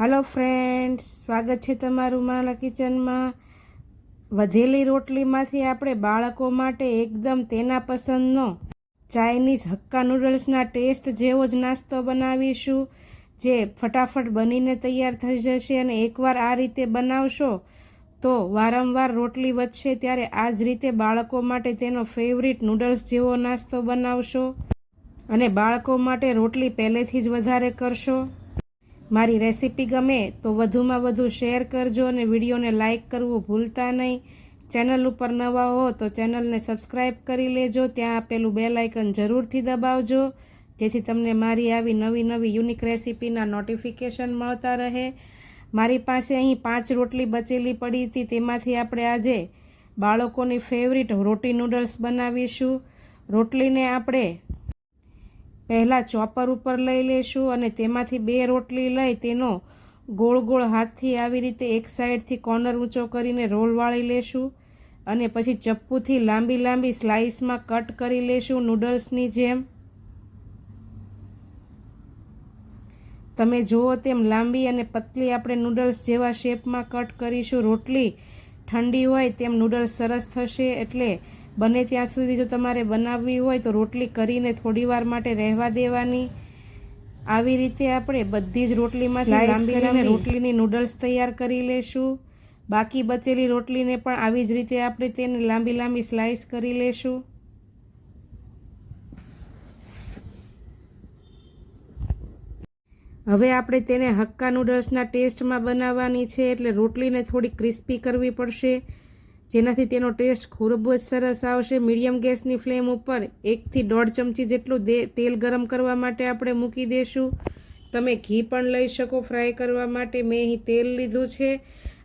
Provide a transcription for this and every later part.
હાલો friends સ્વાગત છે તમારું મારા કિચનમાં. વધેલી રોટલીમાંથી આપણે બાળકો માટે એકદમ તેના પસંદનો ચાઇનીઝ હક્કા નૂડલ્સના ટેસ્ટ જેવો જ નાસ્તો બનાવીશું, જે ફટાફટ બનીને તૈયાર થઈ જશે અને એકવાર આ રીતે બનાવશો, તો વારંવાર રોટલી વધશે ત્યારે આ જ રીતે બાળકો માટે તેનો ફેવરિટ નૂડલ્સ જેવો નાસ્તો બનાવશો અને બાળકો માટે રોટલી પહેલેથી જ વધારે કરશો. મારી રેસીપી ગમે તો વધુમાં વધુ શેર કરજો અને વિડીયોને લાઇક કરવું ભૂલતા નહીં. ચેનલ ઉપર નવા હો તો ચેનલને સબસ્ક્રાઈબ કરી લેજો. ત્યાં આપેલું બેલ આઇકન જરૂરથી દબાવજો, જેથી તમને મારી આવી નવી નવી યુનિક રેસીપીના નોટિફિકેશન મળતા રહે. મારી પાસે અહીં પાંચ રોટલી બચેલી પડી હતી. તેમાંથી આપણે આજે બાળકોની ફેવરિટ રોટી નૂડલ્સ બનાવીશું. રોટલીને આપણે પહેલાં ચોપર ઉપર લઈ લેશું અને તેમાંથી બે રોટલી લઈ તેનો ગોળ ગોળ હાથથી આવી રીતે એક સાઈડથી કોર્નર ઊંચો કરીને રોલ વાળી લેશું. અને પછી ચપ્પુથી લાંબી લાંબી સ્લાઇસમાં કટ કરી લેશું નૂડલ્સની જેમ. તમે જુઓ તેમ લાંબી અને પતલી આપણે નૂડલ્સ જેવા શેપમાં કટ કરીશું. રોટલી ઠંડી હોય તેમ નૂડલ્સ સરસ થશે એટલે બને ત્યાં સુધી જો તમારે બનાવવી હોય તો રોટલી કરીને થોડી વાર માટે રહેવા દેવાની. આવી રીતે આપણે બધી જ રોટલીમાંથી લાંબી લાંબી રોટલીની નૂડલ્સ તૈયાર કરી લેશું. બાકી બચેલી રોટલીને પણ આવી જ રીતે આપણે તેને લાંબી લાંબી સ્લાઇસ કરી લેશું. હવે આપણે તેને હક્કા નૂડલ્સના ટેસ્ટમાં બનાવવાની છે એટલે રોટલીને થોડી ક્રિસ્પી કરવી પડશે. જેનાથી તેનો ટેસ્ટ ખૂબ જ સરસ આવશે. મીડિયમ ગેસની ફ્લેમ ઉપર એકથી દોઢ ચમચી જેટલું તેલ ગરમ કરવા માટે આપણે મૂકી દઈશું તમે ઘી પણ લઈ શકો ફ્રાય કરવા માટે. મેં અહીં તેલ લીધું છે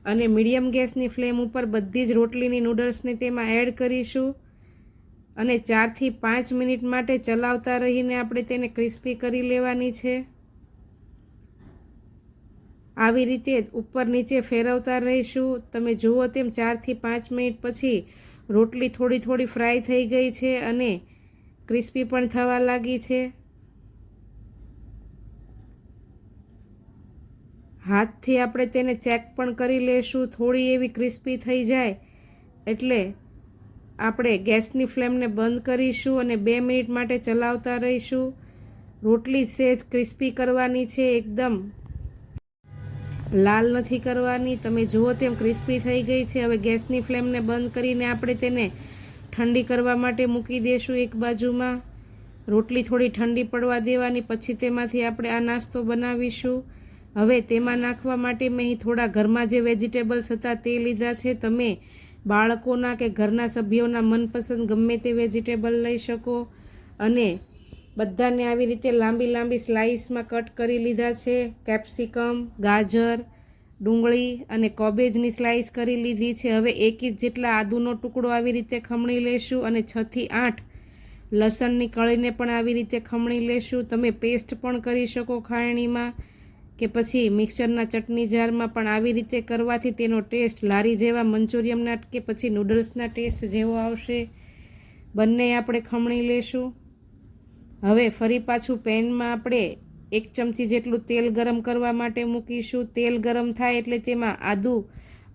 અને મીડિયમ ગેસની ફ્લેમ ઉપર બધી જ રોટલીની નૂડલ્સને તેમાં એડ કરીશું. અને ચારથી પાંચ મિનિટ માટે ચલાવતા રહીને આપણે તેને ક્રિસ્પી કરી લેવાની છે. આવી રીતે ઉપર નીચે ફેરવતા રહીશું. તમે જુઓ તેમ ચારથી પાંચ મિનિટ પછી રોટલી થોડી થોડી ફ્રાય થઈ ગઈ છે અને ક્રિસ્પી પણ થવા લાગી છે. હાથથી આપણે તેને ચેક પણ કરી લેશું. થોડી એવી ક્રિસ્પી થઈ જાય એટલે આપણે ગેસની ફ્લેમને બંધ કરીશું અને બે મિનિટ માટે ચલાવતા રહીશું. રોટલી સેજ ક્રિસ્પી કરવાની છે, એકદમ લાલ નથી કરવાની. તમે જુઓ તેમ ક્રિસ્પી થઈ ગઈ છે. હવે ગેસની ફ્લેમને બંધ કરીને આપણે તેને ઠંડી કરવા માટે મૂકી દઈશું એક બાજુમાં. રોટલી થોડી ઠંડી પડવા દેવાની, પછી તેમાંથી આપણે આ નાસ્તો બનાવીશું. હવે તેમાં નાખવા માટે મેં થોડા ઘરમાં જે વેજીટેબલ્સ હતા તે લીધા છે. તમે બાળકોના કે ઘરના સભ્યોના મનપસંદ ગમે તે વેજીટેબલ લઈ શકો. અને બધાને આવી રીતે લાંબી લાંબી સ્લાઇસમાં કટ કરી લીધા છે. કેપ્સિકમ, ગાજર, ડુંગળી અને કોબેજની સ્લાઇસ કરી લીધી છે. હવે એક ઇંચ જેટલા આદુનો ટુકડો આવી રીતે ખમણી લેશું અને છથી આઠ લસણની કળીને પણ આવી રીતે ખમણી લેશું. તમે પેસ્ટ પણ કરી શકો ખાયણીમાં કે પછી મિક્સરના ચટણી જારમાં પણ આવી રીતે કરવાથી તેનો ટેસ્ટ લારી જેવા મંચુરિયમના કે પછી નૂડલ્સના ટેસ્ટ જેવો આવશે. બંને આપણે ખમણી લેશું. હવે ફરી પાછું પેનમાં આપણે એક ચમચી જેટલું તેલ ગરમ કરવા માટે મૂકીશું. તેલ ગરમ થાય એટલે તેમાં આદુ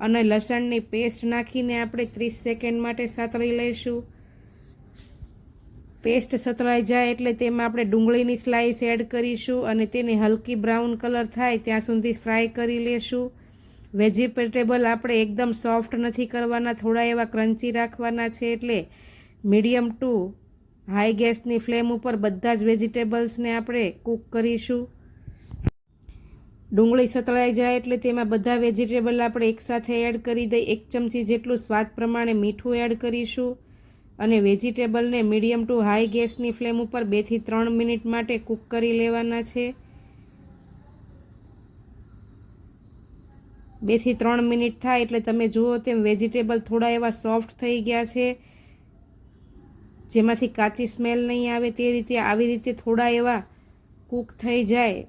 અને લસણની પેસ્ટ નાખીને આપણે ત્રીસ સેકન્ડ માટે સાતળી લઈશું. પેસ્ટ સતળાઈ જાય એટલે તેમાં આપણે ડુંગળીની સ્લાઇસ એડ કરીશું અને તેને હલકી બ્રાઉન કલર થાય ત્યાં સુધી ફ્રાય કરી લેશું. વેજીટેબલ આપણે એકદમ સોફ્ટ નથી કરવાના, થોડા એવા ક્રન્ચી રાખવાના છે એટલે મીડિયમ ટુ હાઈ ગેસની ફ્લેમ ઉપર બધા જ વેજીટેબલ્સને આપણે કૂક કરીશું. ડુંગળી સતળાઈ જાય એટલે તેમાં બધા વેજીટેબલ આપણે એકસાથે એડ કરી દઈ, એક ચમચી જેટલું સ્વાદ પ્રમાણે મીઠું એડ કરીશું. અને વેજીટેબલને મીડિયમ ટુ હાઈ ગેસની ફ્લેમ ઉપર બેથી ત્રણ મિનિટ માટે કૂક કરી લેવાના છે. બેથી ત્રણ મિનિટ થાય એટલે તમે જુઓ તેમ વેજીટેબલ થોડા એવા સોફ્ટ થઈ ગયા છે. જેમાંથી કાચી સ્મેલ નહીં આવે તે રીતે આવી રીતે થોડા એવા કૂક થઈ જાય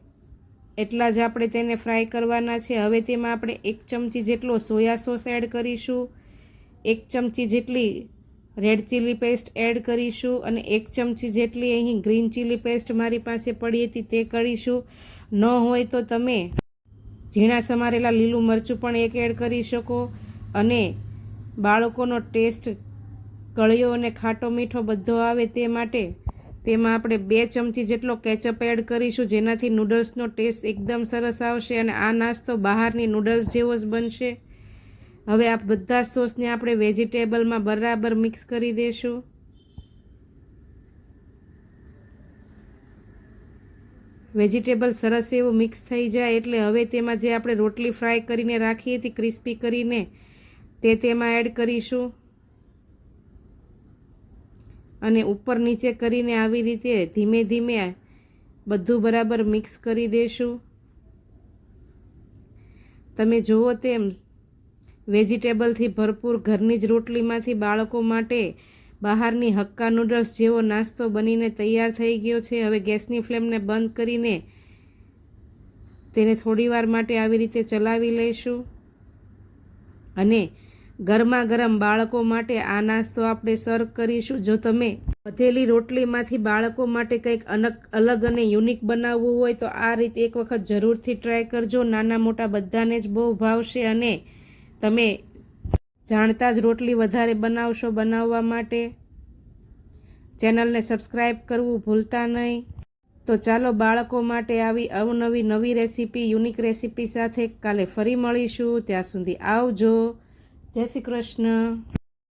એટલા જ આપણે તેને ફ્રાય કરવાના છે. હવે તેમાં આપણે એક ચમચી જેટલો સોયા સોસ એડ કરીશું, એક ચમચી જેટલી રેડ ચીલી પેસ્ટ એડ કરીશું અને એક ચમચી જેટલી અહીં ગ્રીન ચીલી પેસ્ટ મારી પાસે પડી હતી તે કરીશું. ન હોય તો તમે ઝીણા સમારેલા લીલું મરચું પણ એક એડ કરી શકો અને બાળકોનો ટેસ્ટ કળિયો અને ખાટો મીઠો બધો આવે તે માટે તેમાં આપણે બે ચમચી જેટલો કેચઅપ એડ કરીશું, જેનાથી નૂડલ્સનો ટેસ્ટ એકદમ સરસ આવશે અને આ નાસ્તો બહારની નૂડલ્સ જેવો જ બનશે. હવે આ બધા સોસને આપણે વેજીટેબલમાં બરાબર મિક્સ કરી દઈશું વેજીટેબલ સરસ એવું મિક્સ થઈ જાય એટલે હવે તેમાં જે આપણે રોટલી ફ્રાય કરીને રાખી હતી, ક્રિસ્પી કરીને, તે તેમાં એડ કરીશું. અને ઉપર નીચે કરીને આવી રીતે ધીમે ધીમે બધું બરાબર મિક્સ કરી દેશું. તમે જુઓ તેમ, વેજીટેબલથી ભરપૂર ઘરની જ રોટલીમાંથી બાળકો માટે બહારની હક્કા નૂડલ્સ જેવો નાસ્તો બનીને તૈયાર થઈ ગયો છે. હવે ગેસની ફ્લેમને બંધ કરીને તેને થોડીવાર માટે આવી રીતે ચલાવી લઈશું. અને ગરમા ગરમ બાળકો માટે આ નાસ્તો આપણે સર્વ કરીશું. જો તમે વધેલી રોટલીમાંથી બાળકો માટે કંઈક અનક, અલગ અને યુનિક બનાવવું હોય તો આ રીતે એક વખત જરૂરથી ટ્રાય કરજો. નાના મોટા બધાને જ બહુ ભાવશે અને તમે જાણતા જ રોટલી વધારે બનાવશો બનાવવા માટે. ચેનલને સબસ્ક્રાઈબ કરવું ભૂલતા નહીં. તો ચાલો બાળકો માટે આવી અવનવી નવી રેસીપી યુનિક રેસીપી સાથે કાલે ફરી મળીશું. ત્યાં સુધી આવજો. જય શ્રી કૃષ્ણ.